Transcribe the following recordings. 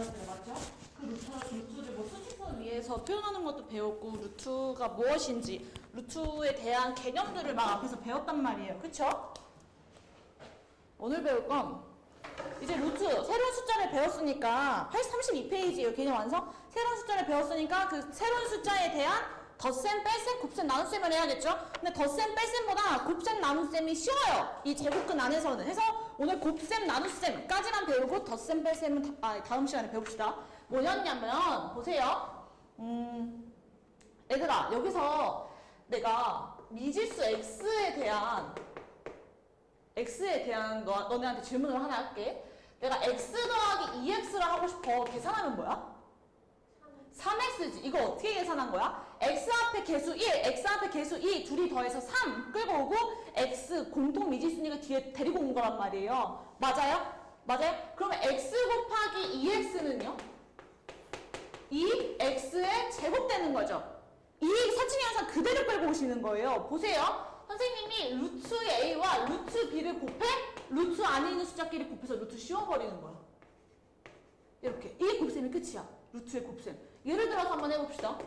맞죠? 그 루트, 루트를 뭐 수직선 위에서 표현하는 것도 배웠고 루트가 무엇인지 루트에 대한 개념들을 막 앞에서 배웠단 말이에요, 그쵸? 오늘 배울 건 이제 루트 새로운 숫자를 배웠으니까 32페이지예요 개념 완성 새로운 숫자를 배웠으니까 그 새로운 숫자에 대한 덧셈, 뺄셈, 곱셈, 나눗셈을 해야겠죠? 근데 덧셈, 뺄셈보다 곱셈, 나눗셈이 쉬워요. 이 제곱근 안에서는. 해서 오늘 곱셈, 나눗셈까지만 배우고 덧셈, 뺄셈은 다, 아, 다음 시간에 배웁시다. 뭐였냐면 보세요. 음, 얘들아 여기서 내가 미지수 x에 대한 x에 대한 너, 너네한테 질문을 하나 할게. 내가 x 더하기 2x를 하고 싶어. 계산하면 뭐야? 3x지. 이거 어떻게 계산한 거야? X 앞에 개수 1, x 앞에 개수 2, 둘이 더해서 3 끌고 오고 x 공통 미지수니까 뒤에 데리고 온 거란 말이에요. 맞아요? 맞아요? 그러면 x 곱하기 2x는요? 2x에 제곱되는 거죠. 이 사칭 현상 그대로 끌고 오시는 거예요. 보세요. 선생님이 루트 a와 루트 b를 곱해 루트 안에 있는 숫자끼리 곱해서 루트 씌워버리는 거야. 이렇게. 이게 곱셈이 끝이야. 루트의 곱셈. 예를 들어서 한번 해봅시다.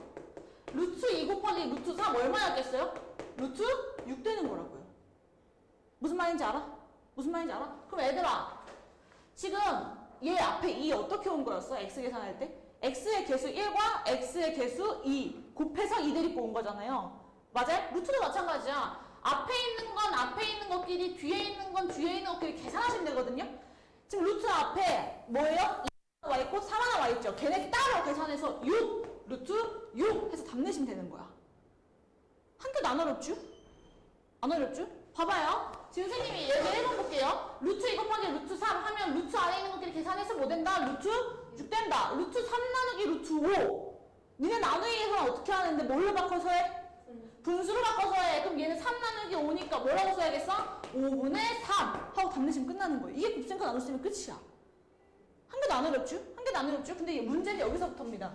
루트 2 곱하기 루트 3 얼마였겠어요? 루트 6 되는 거라고요. 무슨 말인지 알아? 무슨 말인지 알아? 그럼 얘들아, 지금 얘 앞에 2 어떻게 온 거였어? x 계산할 때? x의 개수 1과 x의 개수 2 곱해서 2 데리고 온 거잖아요. 맞아요? 루트도 마찬가지야. 앞에 있는 건 앞에 있는 것끼리, 뒤에 있는 건 뒤에 있는 것끼리 계산하시면 되거든요. 지금 루트 앞에 뭐예요? 2와 있고 3 하나 와 있죠. 걔네 따로 계산해서 6, 루트 6 해서 답 내시면 되는 거야. 한 개도 안 어렵죠? 안 어렵죠? 봐봐요. 지금 선생님이 얘기 1번 볼게요. 루트 2 곱하기 루트 3 하면 루트 안에 있는 것끼리 계산해서 뭐 된다? 루트 6 된다. 루트 3 나누기 루트 5. 니네 나누기 계산 어떻게 하는데 뭘로 바꿔서 해? 분수로 바꿔서 해. 그럼 얘는 3 나누기 5니까 뭐라고 써야겠어? 5분의 3 하고 답 내시면 끝나는 거예요. 이게 곱셈과 나눗셈이 끝이야. 한 개도 안 어렵죠? 한 개도 안 어렵죠? 근데 이 문제는 여기서부터입니다.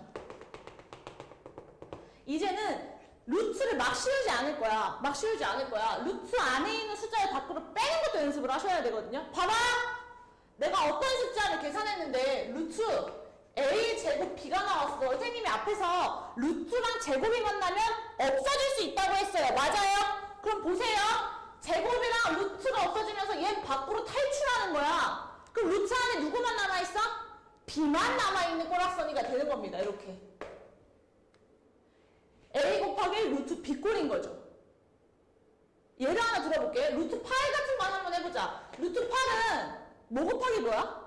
이제는 루트를 막 씌우지 않을 거야. 막 씌우지 않을 거야. 루트 안에 있는 숫자를 밖으로 빼는 것도 연습을 하셔야 되거든요. 봐봐! 내가 어떤 숫자를 계산했는데 루트 A 제곱 B가 나왔어. 선생님이 앞에서 루트랑 제곱이 만나면 없어질 수 있다고 했어요. 맞아요? 그럼 보세요. 제곱이랑 루트가 없어지면서 얘는 밖으로 탈출하는 거야. 그럼 루트 안에 누구만 남아있어? B만 남아있는 꼬락서니가 되는 겁니다. 이렇게. A 곱하기 루트 B 꼴인 거죠. 예를 하나 들어볼게. 루트 8 같은 거 한번 해보자. 루트 8은 뭐 곱하기 뭐야?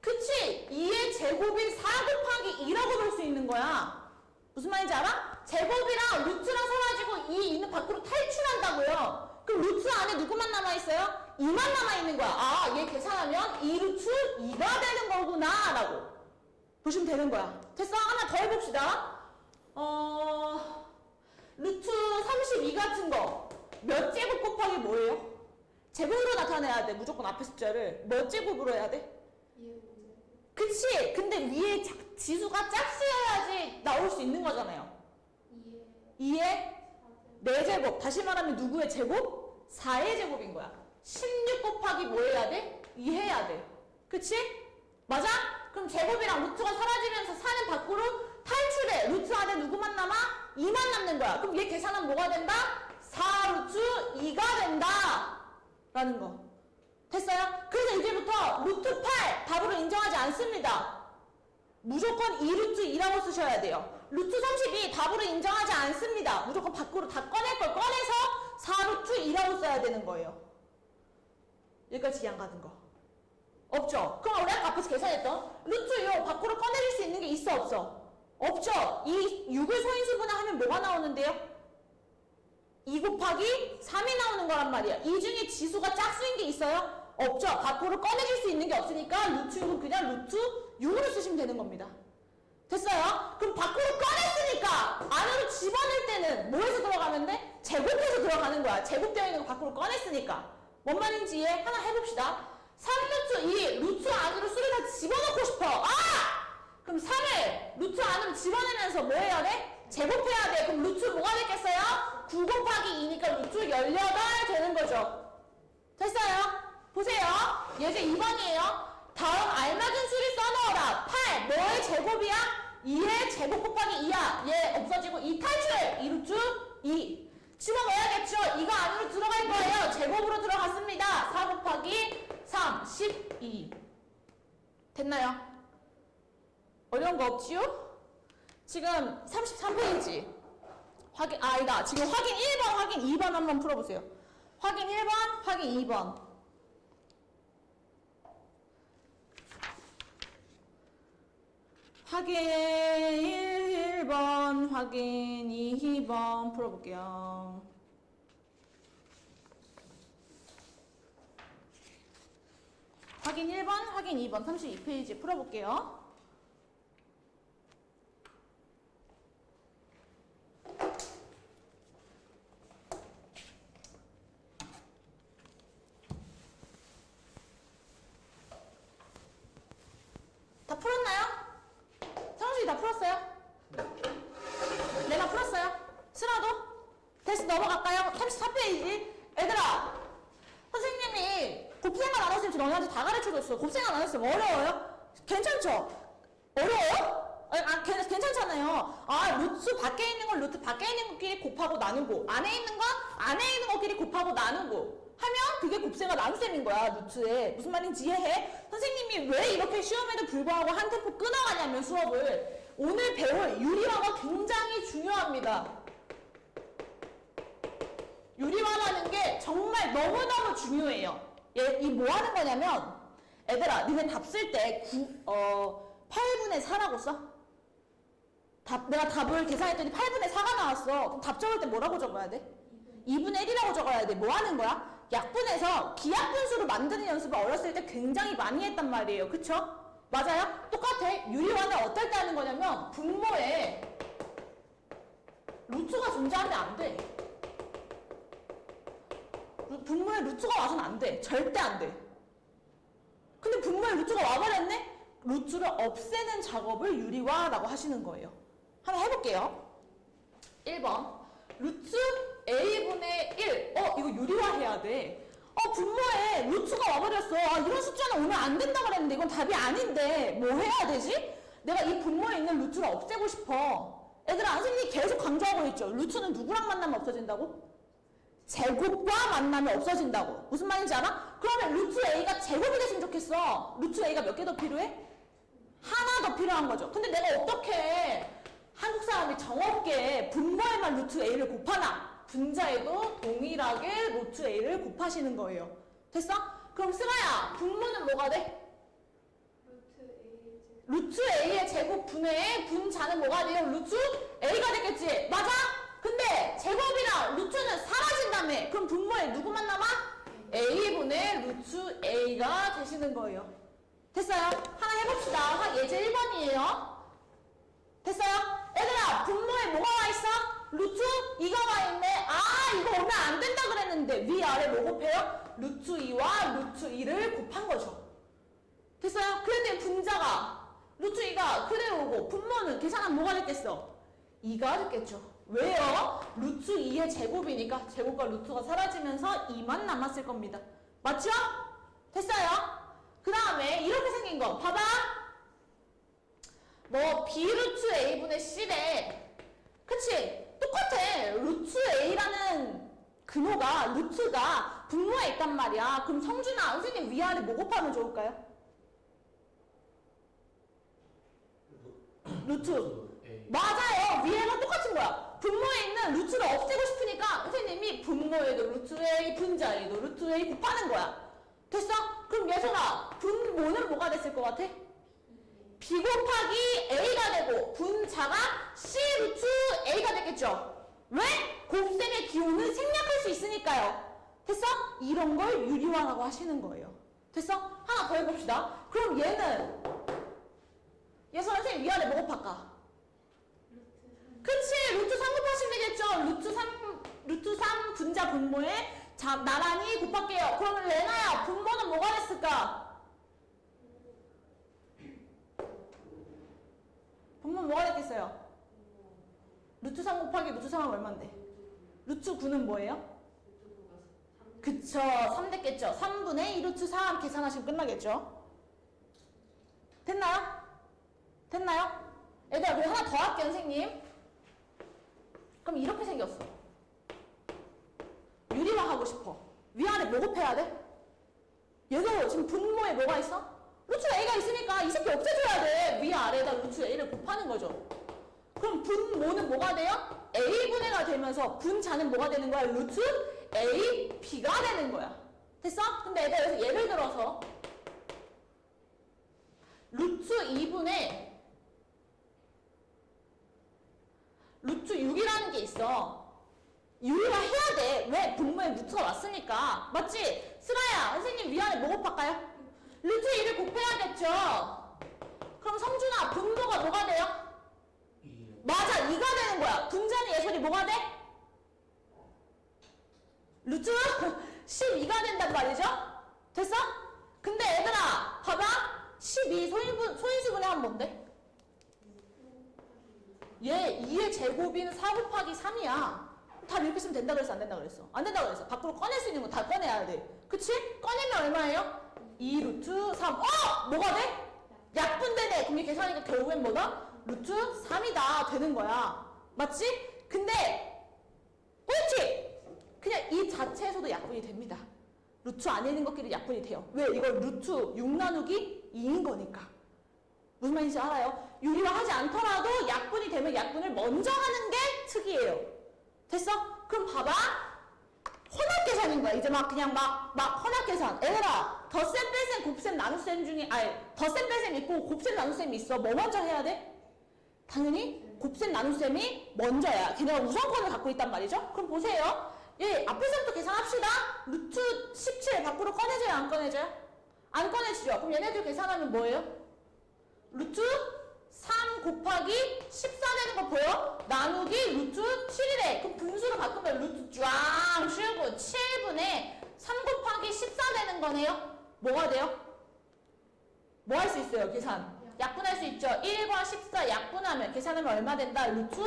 그치? 2의 제곱이 4 곱하기 2라고 볼 수 있는 거야. 무슨 말인지 알아? 제곱이랑 루트랑 사라지고 2, 2는 밖으로 탈출한다고요. 그럼 루트 안에 누구만 남아있어요? 2만 남아있는 거야. 아, 얘 계산하면 2 루트 2가 되는 거구나. 라고. 보시면 되는 거야. 됐어? 하나 더 해봅시다. 어, 루트 32 같은 거. 몇 제곱 곱하기 뭐예요? 제곱으로 나타내야 돼. 무조건 앞에 숫자를. 몇 제곱으로 해야 돼? 그치? 근데 위에 자- 지수가 짝수여야지 나올 수 있는 거잖아요. 2의 4제곱. 다시 말하면 누구의 제곱? 4의 제곱인 거야. 16 곱하기 뭐 해야 돼? 2 해야 돼. 그치? 맞아? 그럼 제곱이랑 루트가 사라지면서 4는 밖으로 탈출해. 루트 안에 누구만 남아? 2만 남는 거야. 그럼 얘 계산하면 뭐가 된다? 4 루트 2가 된다. 라는 거. 됐어요? 그래서 이제부터 루트 8 답으로 인정하지 않습니다. 무조건 2루트 2라고 쓰셔야 돼요. 루트 32 답으로 인정하지 않습니다. 무조건 밖으로 다 꺼낼 걸 꺼내서 4루트 2라고 써야 되는 거예요. 여기까지 안 가는 거. 없죠? 그럼 우리 아까 앞에서 계산했던 루트 6 밖으로 꺼내줄 수 있는 게 있어 없어? 없죠? 이 6을 소인수분해 하면 뭐가 나오는데요? 2 곱하기 3이 나오는 거란 말이야. 이 중에 지수가 짝수인 게 있어요? 없죠. 밖으로 꺼내줄 수 있는 게 없으니까 루트 6은 그냥 루트 6으로 쓰시면 되는 겁니다. 됐어요? 그럼 밖으로 꺼냈으니까 안으로 집어넣을 때는 뭐에서 들어가면 돼? 제곱해서 들어가는 거야. 제곱되어 있는 거 밖으로 꺼냈으니까. 뭔 말인지? 하나 해봅시다. 3루트 2, 루트 안으로 수를 다 집어넣고 싶어. 아! 그럼 3을 루트 안으로 집어내면서 뭐 해야 돼? 제곱해야 돼. 그럼 루트 뭐가 됐겠어요? 9 곱하기 2니까 루트 18 되는 거죠. 됐어요? 보세요. 예제 2번이에요. 다음 알맞은 수를 써넣어라. 8. 뭐의 제곱이야? 2의 제곱 곱하기 2야. 얘 없어지고 2 탈출. 2 루트 2. 집어넣어야겠죠? 2가 안으로 들어갈 거예요. 제곱으로 들어갔습니다. 4 곱하기 3. 12. 됐나요? 어려운 거 없지요? 지금 33페이지. 확인, 아, 아니다. 지금 확인 1번, 확인 2번 한번 풀어보세요. 확인 1번, 확인 2번. 확인 1번, 확인 2번 풀어볼게요. 확인 1번, 확인 2번 32페이지 풀어볼게요. 다 풀었나요? 성준이 다 풀었어요? 내가 풀었어요? 쓰라도? 됐어 넘어갈까요? 34페이지 얘들아 나눴으면 너네한테 다 가르쳐줬어 곱셈과 나눴으면 어려워요? 괜찮죠? 어려워요? 아니, 아, 괜- 괜찮잖아요. 아, 루트 밖에 있는 건 루트 밖에 있는 것끼리 곱하고 나누고, 안에 있는 건 안에 있는 것끼리 곱하고 나누고, 하면 그게 곱셈과 나눗셈인 거야, 루트에. 무슨 말인지 이해해? 선생님이 왜 이렇게 시험에도 불구하고 한 템포 끊어가냐면 수업을. 오늘 배울 유리화가 굉장히 중요합니다. 유리화라는 게 정말 너무너무 중요해요. 얘, 이 뭐 하는 거냐면, 애들아, 니네 답 쓸 때, 어, 8분의 4라고 써? 답, 내가 답을 계산했더니 8분의 4가 나왔어. 그럼 답 적을 때 뭐라고 적어야 돼? 2분의 1이라고 적어야 돼. 뭐 하는 거야? 약분해서 기하분수로 만드는 연습을 어렸을 때 굉장히 많이 했단 말이에요. 그쵸? 맞아요? 똑같아. 유리화는 어떨 때 하는 거냐면 분모에 루트가 존재하면 안 돼. 루- 분모에 루트가 와서는 안 돼. 절대 안 돼. 근데 분모에 루트가 와버렸네? 루트를 없애는 작업을 유리화라고 하시는 거예요. 한번 해볼게요. 1번. 루트 a분의 1. 어, 이거 유리화 해야 돼. 어, 분모에 루트가 와버렸어. 아, 이런 숫자는 오면 안 된다 그랬는데 이건 답이 아닌데 뭐 해야 되지? 내가 이 분모에 있는 루트를 없애고 싶어. 애들아, 선생님이 계속 강조하고 있죠. 루트는 누구랑 만나면 없어진다고? 제곱과 만나면 없어진다고. 무슨 말인지 알아? 그러면 루트 a가 제곱이 됐으면 좋겠어. 루트 a가 몇 개 더 필요해? 하나 더 필요한 거죠. 근데 내가 어떻게 한국 사람이 정없게 분모에만 루트 a를 곱하나? 분자에도 동일하게 루트 a를 곱하시는 거예요. 됐어? 그럼 승아야, 분모는 뭐가 돼? 루트 a의 제곱 분의 분자는 뭐가 돼요? 루트 a가 되겠지. 맞아? 근데 제곱이랑 루트는 사라진다며. 그럼 분모에 누구만 남아? a분의 루트 a가 되시는 거예요. 됐어요? 하나 해봅시다. 하- 예제 1번이에요. 됐어요? 얘들아, 분모에 뭐가 와 있어? 루트 2가 와 있네. 아, 이거 오면 안 된다 그랬는데 위아래 뭐 곱해요? 루트 2와 루트 2를 곱한 거죠. 됐어요? 그랬더니 분자가 루트 2가 그대로 오고 분모는 계산하면 뭐가 됐겠어? 2가 됐겠죠. 왜요? 루트 2의 제곱이니까 제곱과 루트가 사라지면서 2만 남았을 겁니다. 맞죠? 됐어요? 그 다음에 이렇게 생긴 거 봐봐. 뭐 B루트 A분의 C래. 그치? 똑같아. 루트 A라는 근호가 루트가 분모에 있단 말이야. 그럼 성준아, 선생님 위아래 뭐 곱하면 좋을까요? 루트. 맞아요. 위에가 똑같은 거야. 분모에 있는 루트를 없애고 싶으니까 선생님이 분모에도 루트 A, 분자에도 루트 A 곱하는 거야. 됐어? 그럼 예솔아, 분모는 뭐가 됐을 것 같아? B 곱하기 A가 되고 분자가 C 루트 A가 되겠죠? 왜? 곱셈의 기호는 생략할 수 있으니까요. 됐어? 이런 걸 유리화라고 하시는 거예요. 됐어? 하나 더 해봅시다. 그럼 얘는 예솔 선생님 위아래 뭐 곱할까? 그치 루트 3 곱하시면 되겠죠 루트 3 루트 3 분자 분모에 자 나란히 곱할게요 그러면 레나야 분모는 뭐가 됐을까 분모 뭐가 됐겠어요 루트 3 곱하기 루트 3은 얼만데 루트 9는 뭐예요 그쵸. 3 됐겠죠. 3분의 2 루트 3 계산하시면 끝나겠죠. 됐나요? 됐나요? 얘들아, 그리고 하나 더 할게요, 선생님. 그럼 이렇게 생겼어. 유리화 하고 싶어. 위아래 뭐 곱해야 돼? 얘도 지금 분모에 뭐가 있어? 루트 A가 있으니까 이 새끼 없애줘야 돼. 위아래에다 루트 A를 곱하는 거죠. 그럼 분모는 뭐가 돼요? A분해가 되면서 분자는 뭐가 되는 거야? 루트 A, B가 되는 거야. 됐어? 근데 얘가 여기서 예를 들어서 루트 2분의 루트 6이라는 게 있어. 유리화 해야 돼. 왜? 분모에 루트가 왔으니까. 맞지? 슬아야, 선생님 위안에 뭐 곱할까요? 루트 2를 곱해야겠죠. 그럼 성준아, 분모가 뭐가 돼요? 맞아, 2가 되는 거야. 분자는 예설이 뭐가 돼? 루트 12가 된단 말이죠? 됐어? 근데 얘들아, 봐봐. 12 소인분, 소인수분해 하면 뭔데? 얘 2의 제곱인 4 곱하기 3이야. 다 이렇게 쓰면 된다 그랬어? 안 된다 그랬어? 안 된다 그랬어. 밖으로 꺼낼 수 있는 거다 꺼내야 돼. 그치? 꺼내면 얼마예요? 2 루트 3. 어! 뭐가 돼? 약분되네. 그럼 이 계산하니까 결국엔 뭐다? 루트 3이다. 되는 거야. 맞지? 근데 꿀팁! 그냥 이 자체에서도 약분이 됩니다. 루트 안에 있는 것끼리 약분이 돼요. 왜? 이거 루트 6 나누기 2인 거니까. 무슨 말인지 알아요? 유리화 하지 않더라도 약분이 되면 약분을 먼저 하는 게 특이해요. 됐어? 그럼 봐봐. 혼합 계산인 거야. 이제 막 그냥 막, 막 혼합 계산. 얘들아, 덧셈, 뺄셈, 곱셈, 나눗셈 중에, 아니, 덧셈, 뺄셈 있고 곱셈, 나눗셈이 있어. 뭐 먼저 해야 돼? 당연히 곱셈, 나눗셈이 먼저야. 걔네가 우선권을 갖고 있단 말이죠? 그럼 보세요. 예, 앞에서부터 계산합시다. 루트 17 밖으로 꺼내줘요? 안 꺼내줘요? 안 꺼내지죠? 그럼 얘네들 계산하면 뭐예요? 루트 3 곱하기 14 되는 거 보여? 나누기 루트 7이래. 그럼 분수로 바꾸면 루트 쫙 쉬고 7분의 3 곱하기 14 되는 거네요? 뭐가 돼요? 뭐 할 수 있어요? 계산. 약분할 수 있죠. 1과 14 약분하면 계산하면 얼마 된다? 루트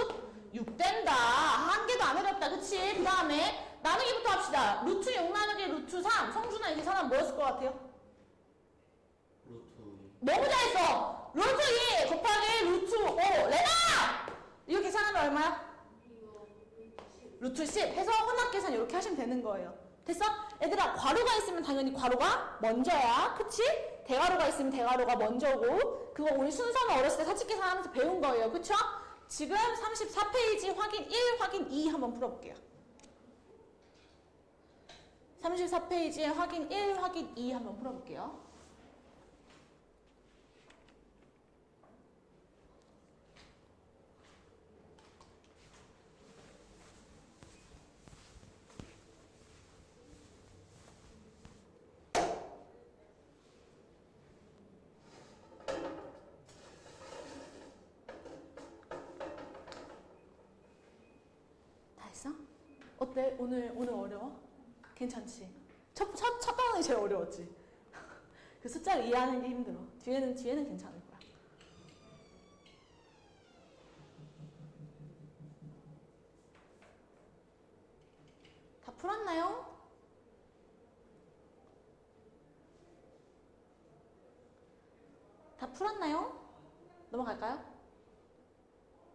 6 된다. 한 개도 안 어렵다. 그치? 그 다음에 나누기부터 합시다. 루트 6 나누기 루트 3. 성준아 이 계산하면 뭐였을 것 같아요? 루트 너무 잘했어. 루트 2 곱하기 루트 5. 레나! 이거 계산하면 얼마야? 루트 10 해서 혼합 계산 이렇게 하시면 되는 거예요. 됐어? 얘들아 괄호가 있으면 당연히 괄호가 먼저야. 그치? 대괄호가 있으면 대괄호가 먼저고 그거 우리 순서는 어렸을 때 사칙 계산하면서 배운 거예요. 그쵸? 지금 34페이지 확인 1, 확인 2 한번 풀어볼게요. 34페이지에 확인 1, 확인 2 한번 풀어볼게요. 어때? 오늘 오늘 어려워? 괜찮지? 첫, 첫, 첫 단원이 제일 어려웠지? 그 숫자를 이해하는 게 힘들어. 뒤에는, 뒤에는 괜찮을 거야. 다 풀었나요? 다 풀었나요? 넘어갈까요?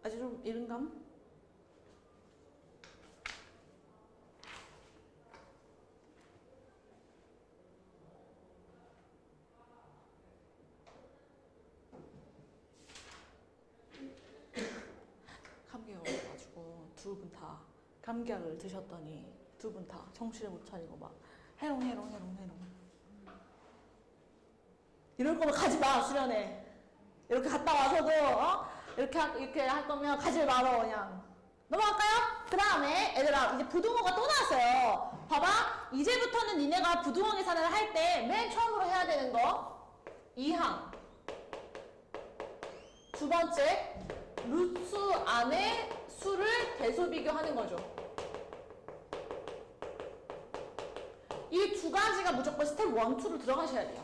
아주 좀 이른감? 감기가 와가지고 두 분 다 감기약을 드셨더니 두 분 다 정신을 못 차리고 막 해롱 해롱 해롱 해롱. 이럴 거면 가지 마 수련회. 이렇게 갔다 와서도 어? 이렇게 하, 이렇게 할 거면 가지 말어 그냥. 넘어갈까요? 그 다음에 얘들아 이제 부등호가 또 나왔어요. 봐봐. 이제부터는 니네가 부등호 계산을 할 때 맨 처음으로 해야 되는 거. 2항. 두 번째 루트 안에 수를 대소 비교하는 거죠. 이 두 가지가 무조건 스텝 1, 2로 들어가셔야 돼요.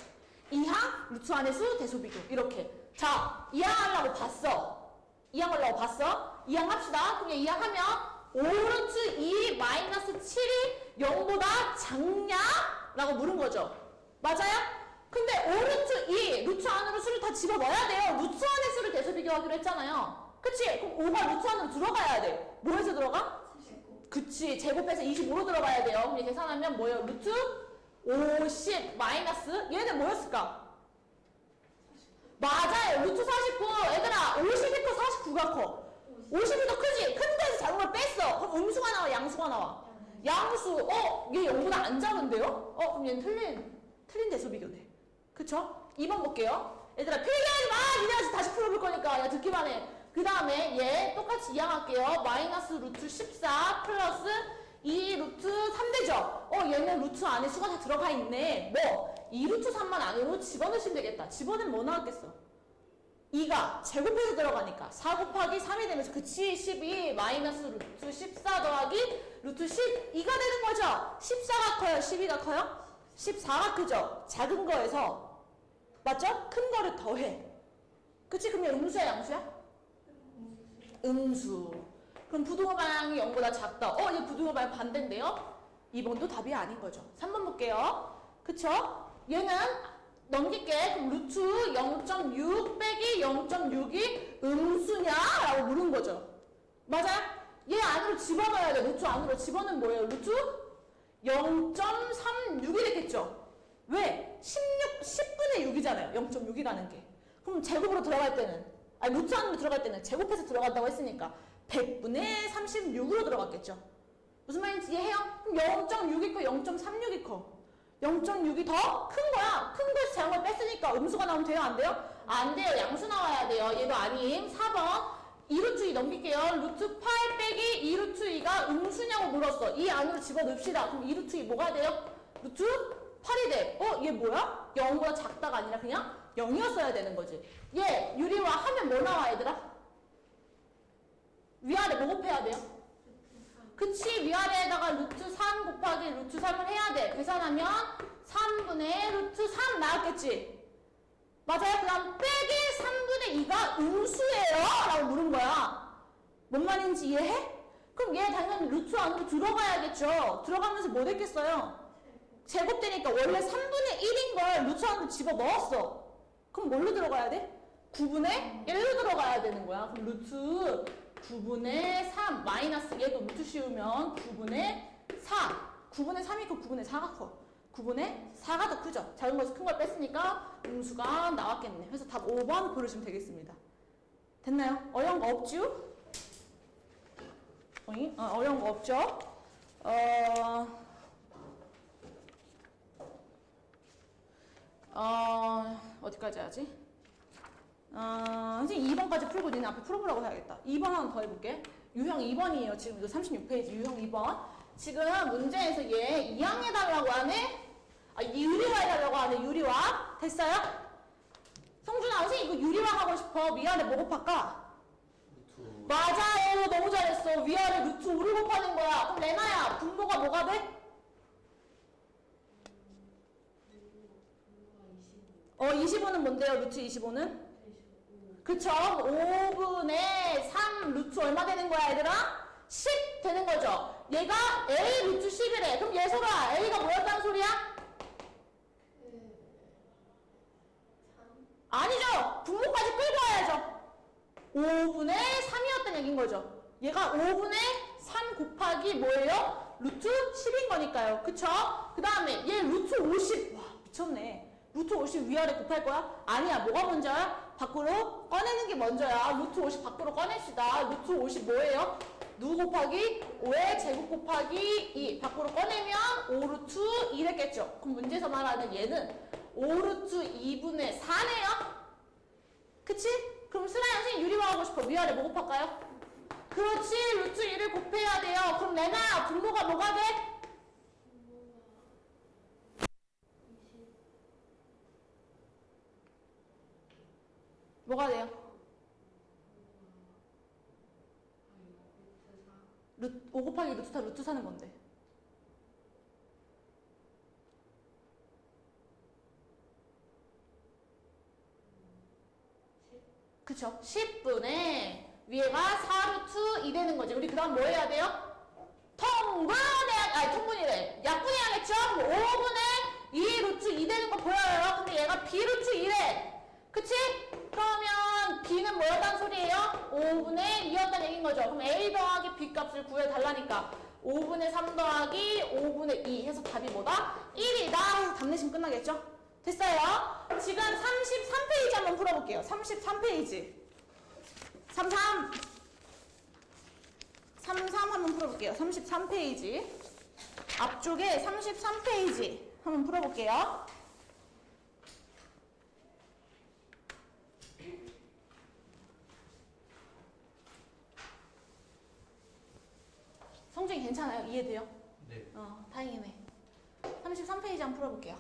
이항, 루트 안의 수, 대소 비교. 이렇게. 자, 이항 하려고 봤어. 이항 하려고 봤어? 이항 합시다. 그럼 이항 하면 5루트 2 마이너스 루트 7이 0보다 작냐? 라고 물은 거죠. 맞아요? 근데 5루트 2, 루트 안으로 수를 다 집어넣어야 돼요. 루트 안의 수를 대서 비교하기로 했잖아요. 그치? 그럼 5가 루트 안으로 들어가야 돼. 뭐해서 들어가? 그치. 제곱해서 25로 들어가야 돼요. 그럼 계산하면 뭐예요? 루트 50 마이너스 얘는 뭐였을까? 맞아요. 루트 49. 얘들아 50이 커 49가 커. 50이 더 크지? 큰 데서 작은 걸 뺐어. 그럼 음수가 나와 양수가 나와? 양수. 어? 얘 0보다 안 작은데요? 어? 그럼 얘는 틀린 틀린 대소 비교네. 그쵸? 2번 볼게요. 얘들아 필기하지 마! 니네가 다시 풀어볼 거니까 야 듣기만 해. 그 다음에 얘 똑같이 이항할게요. 마이너스 루트 14 플러스 2 루트 3되죠? 어 얘는 루트 안에 수가 다 들어가 있네. 뭐? 2 루트 3만 안으로 집어넣으시면 되겠다. 집어넣으면 뭐 나왔겠어? 2가 제곱해서 들어가니까 4 곱하기 3이 되면서 그치 12 마이너스 루트 14 더하기 루트 12가 되는 거죠 14가 커요 12가 커요 14가 크죠 작은 거에서 맞죠? 큰 거를 더해 그치 그럼 얘 음수야 양수야? 음수 그럼 부등호 방향이 0보다 작다 어 이제 부등호 방향 반대인데요 2번도 답이 아닌 거죠 3번 볼게요 그쵸? 얘는 넘길게. 그럼 루트 0.6 빼기 0.6이 음수냐? 라고 물은 거죠. 맞아요? 얘 안으로 집어넣어야 돼. 루트 안으로 집어넣으면 뭐예요? 루트 0.36이 되겠죠? 왜? 16, 10분의 6이잖아요. 0.6이라는 게. 그럼 제곱으로 들어갈 때는, 아니, 루트 안으로 들어갈 때는 제곱해서 들어간다고 했으니까 100분의 36으로 들어갔겠죠? 무슨 말인지 이해해요? 그럼 0.6이 커, 0.36이 커. 0.6이 더 큰 거야. 큰 거에서 작은 걸 뺐으니까 음수가 나오면 돼요? 안 돼요? 안 돼요. 양수 나와야 돼요. 얘도 아님. 4번. 2루트 2 넘길게요. 루트 8 빼기 2루트 2가 음수냐고 물었어. 이 안으로 집어넣읍시다. 그럼 2루트 2 뭐가 돼요? 루트 8이 돼. 어? 얘 뭐야? 0보다 작다가 아니라 그냥 0이었어야 되는 거지. 얘 유리화 하면 뭐 나와 얘들아? 위아래 뭐 곱해야 돼요? 그치 위아래에다가 루트 3 곱하기 루트 3을 해야 돼 계산하면 3분의 루트 3 나왔겠지 맞아요? 그 다음 빼기 3분의 2가 음수예요 라고 물은 거야 뭔 말인지 이해해? 그럼 얘 당연히 루트 안으로 들어가야겠죠 들어가면서 뭐 됐겠어요? 제곱되니까 원래 3분의 1인 걸 루트 안으로 집어 넣었어 그럼 뭘로 들어가야 돼? 9분의 1로 들어가야 되는 거야 그럼 루트 9분의 3 마이너스 얘도 루트 씌우면 9분의 4 9분의 3이 커 9분의 4가 커 9분의 4가 더 크죠 작은 거에서 큰 걸 뺐으니까 음수가 나왔겠네 그래서 답 5번 고르시면 되겠습니다 됐나요? 어려운 거 없죠? 어이? 어, 어려운 거 없죠? 어... 어... 어디까지 하지? 어, 선생님 2번까지 풀고 니네 앞에 풀어보라고 해야겠다. 2번 하나 더 해볼게. 유형 2번이에요. 지금 이거 36페이지 유형 2번. 지금 문제에서 얘 이항해달라고 하네? 아, 유리화 해달라고 하네, 유리화. 됐어요? 성준아, 선생님 이거 유리화 하고 싶어. 위아래 뭐 곱할까? 맞아요. 너무 잘했어. 위아래 루트 5를 곱하는 거야. 그럼 레나야, 분모가 뭐가 돼? 어, 25는 뭔데요, 루트 25는? 그쵸? 5분의 3 루트 얼마 되는 거야, 얘들아? 10 되는 거죠? 얘가 A 루트 10이래. 그럼 예솔아, A가 뭐였다는 소리야? 아니죠! 분모까지 끌고 와야죠. 5분의 3이었던 얘기인 거죠. 얘가 5분의 3 곱하기 뭐예요? 루트 10인 거니까요. 그쵸? 그 다음에 얘 루트 50. 와, 미쳤네. 루트 50 위아래 곱할 거야? 아니야. 뭐가 먼저야? 밖으로 꺼내는 게 먼저야. 루트 50 밖으로 꺼냅시다. 루트 50 뭐예요? 누 곱하기 5의 제곱 곱하기 2 밖으로 꺼내면 5루트 2랬겠죠. 그럼 문제에서 말하는 얘는 5루트 2분의 4네요. 그치? 그럼 슬라이 선생님 유리화 하고 싶어. 위아래 뭐 곱할까요? 그렇지. 루트 2를 곱해야 돼요. 그럼 내가 분모가 뭐가 돼? 뭐가 돼요? 루트, 5 곱하기 루트 4, 루트 4는 뭔데? 그쵸? 10분에 위에가 4루트 2 되는 거지. 우리 그 다음 뭐 해야 돼요? 통분해야, 아니 통분이래. 약분해야겠죠? 5분에 2루트 2 되는 거 보여요. 근데 얘가 비루트 2래. 그치? B는 뭐였단 소리예요? 5분의 2였단 얘기인 거죠. 그럼 a 더하기 b 값을 구해달라니까 5분의 3 더하기 5분의 2 해서 답이 뭐다? 1이다 해서 답 내시면 끝나겠죠? 됐어요? 지금 33페이지 한번 풀어볼게요. 33페이지 33 33 한번 풀어볼게요. 33페이지 앞쪽에 33페이지 한번 풀어볼게요. 성적이 괜찮아요? 이해돼요? 네. 어, 다행이네. 33페이지 한번 풀어볼게요.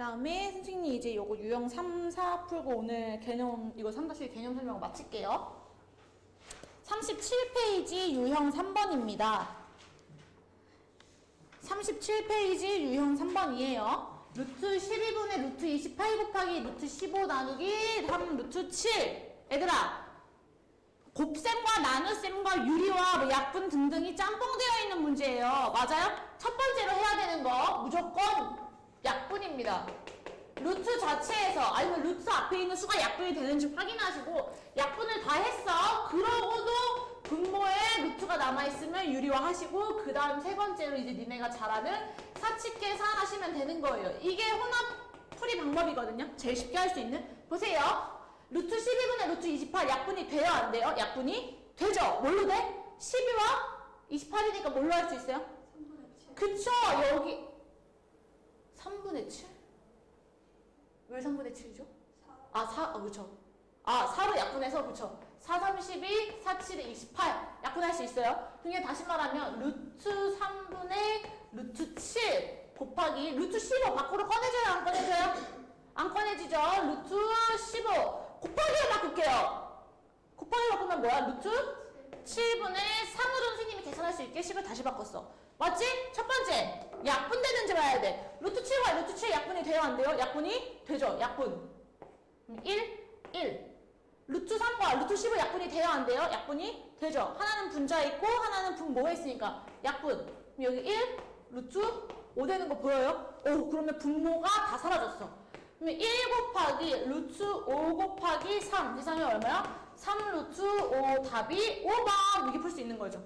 그 다음에 선생님 이제 요거 유형 3, 4 풀고 오늘 개념 이거 3-1 개념 설명 마칠게요. 37페이지 유형 3번입니다. 37페이지 유형 3번이에요. 루트 12분의 루트 28 곱하기 루트 15 나누기 3 루트 7. 얘들아, 곱셈과 나눗셈과 유리와 뭐 약분 등등이 짬뽕되어 있는 문제예요. 맞아요? 첫 번째로 해야 되는 거 무조건 약분입니다. 루트 자체에서 아니면 루트 앞에 있는 수가 약분이 되는지 확인하시고 약분을 다 했어. 그러고도 분모에 루트가 남아있으면 유리화하시고 그 다음 세 번째로 이제 니네가 잘하는 사칙 계산하시면 되는 거예요. 이게 혼합 풀이 방법이거든요. 제일 쉽게 할 수 있는. 보세요. 루트 12분의 루트 28 약분이 돼요? 안 돼요? 약분이? 되죠? 뭘로 돼? 12와 28이니까 뭘로 할 수 있어요? 3분의 7. 그쵸? 여기 3분의 7? 왜 3분의 7이죠? 4. 아, 4, 아, 그쵸. 아, 4로 약분해서, 그쵸. 4, 32, 4, 7에 28. 약분할 수 있어요. 그게 다시 말하면, 루트 3분의 루트 7 곱하기 루트 15 밖으로 꺼내줘요? 안 꺼내줘요? 안 꺼내지죠? 루트 15 곱하기로 바꿀게요. 곱하기 바꾸면 뭐야? 루트 7분의 3으로 선생님이 계산할 수 있게 식을 다시 바꿨어. 맞지? 첫 번째, 약분되는지 봐야 돼. 루트 7과 루트 7 약분이 돼요? 안 돼요? 약분이 되죠? 약분. 그럼 1, 1. 루트 3과 루트 15 약분이 돼요? 안 돼요? 약분이 되죠? 하나는 분자 있고 하나는 분모가 있으니까 약분. 여기 1, 루트 5 되는 거 보여요? 오, 그러면 분모가 다 사라졌어. 그러면 1 곱하기 루트 5 곱하기 3 계산이 얼마야? 3 루트 5 답이 5번 이렇게 풀 수 있는 거죠.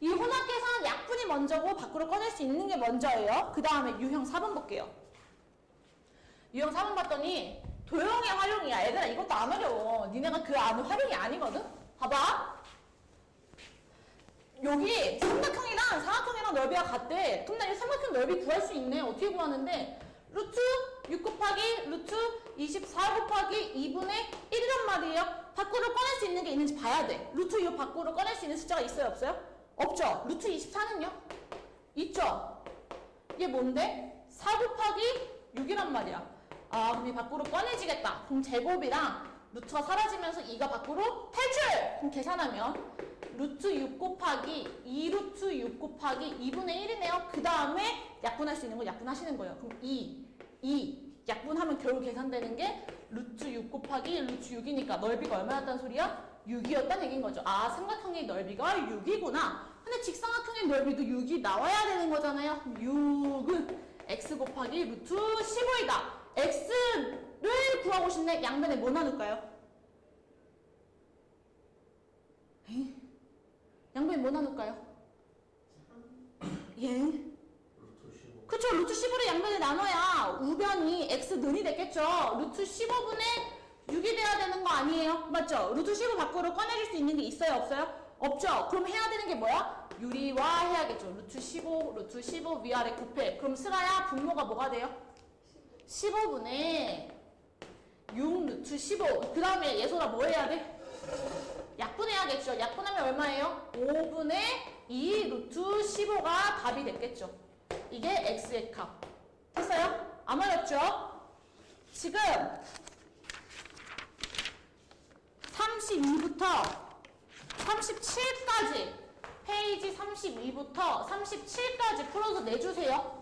이 혼합 계산 약분이 먼저고 밖으로 꺼낼 수 있는 게 먼저예요. 그 다음에 유형 4번 볼게요. 유형 4번 봤더니 도형의 활용이야. 얘들아 이것도 안 어려워. 니네가 그 아는 활용이 아니거든? 봐봐. 여기 삼각형이랑 사각형이랑 넓이가 같대. 그럼 나 이 삼각형 넓이 구할 수 있네. 어떻게 구하는데? 루트 6 곱하기 루트 24 곱하기 2분의 1이란 말이에요. 밖으로 있는 게 있는지 봐야 돼. 루트 6 밖으로 꺼낼 수 있는 숫자가 있어요? 없어요? 없죠. 루트 24는요? 있죠. 이게 뭔데? 4 곱하기 6이란 말이야. 아, 그럼 이 밖으로 꺼내지겠다. 그럼 제곱이랑 루트가 사라지면서 2가 밖으로 탈출! 그럼 계산하면 루트 6 곱하기 2 루트 6 곱하기 2분의 1이네요. 그 다음에 약분할 수 있는 거 약분하시는 거예요. 그럼 2, 2 약분하면 결국 계산되는 게 루트 6 곱하기 루트 6이니까 넓이가 얼마였단 소리야? 6이었단 얘기인 거죠. 아, 삼각형의 넓이가 6이구나. 근데 직사각형의 넓이도 6이 나와야 되는 거잖아요. 6은 x 곱하기 루트 15이다. x를 구하고 싶네. 양변에 뭐 나눌까요? 에이, 양변에 뭐 나눌까요? 예. 루트 15 그쵸 루트 15를 양변에 나눠야 우변이 x는이 됐겠죠 루트 15분의 6이 돼야 되는 거 아니에요? 맞죠? 루트 15 밖으로 꺼내줄 수 있는 게 있어요? 없어요? 없죠? 그럼 해야 되는 게 뭐야? 유리화 해야겠죠. 루트 15 루트 15 위아래 곱해. 그럼 슬아야 분모가 뭐가 돼요? 15분의 6 루트 15 그 다음에 예솔아 뭐 해야 돼? 약분해야겠죠. 약분하면 얼마예요? 5분의 2 루트 15가 답이 됐겠죠. 이게 x의 값. 됐어요? 안 어렵죠? 지금 32부터 37까지 페이지 32부터 37까지 풀어서 내주세요.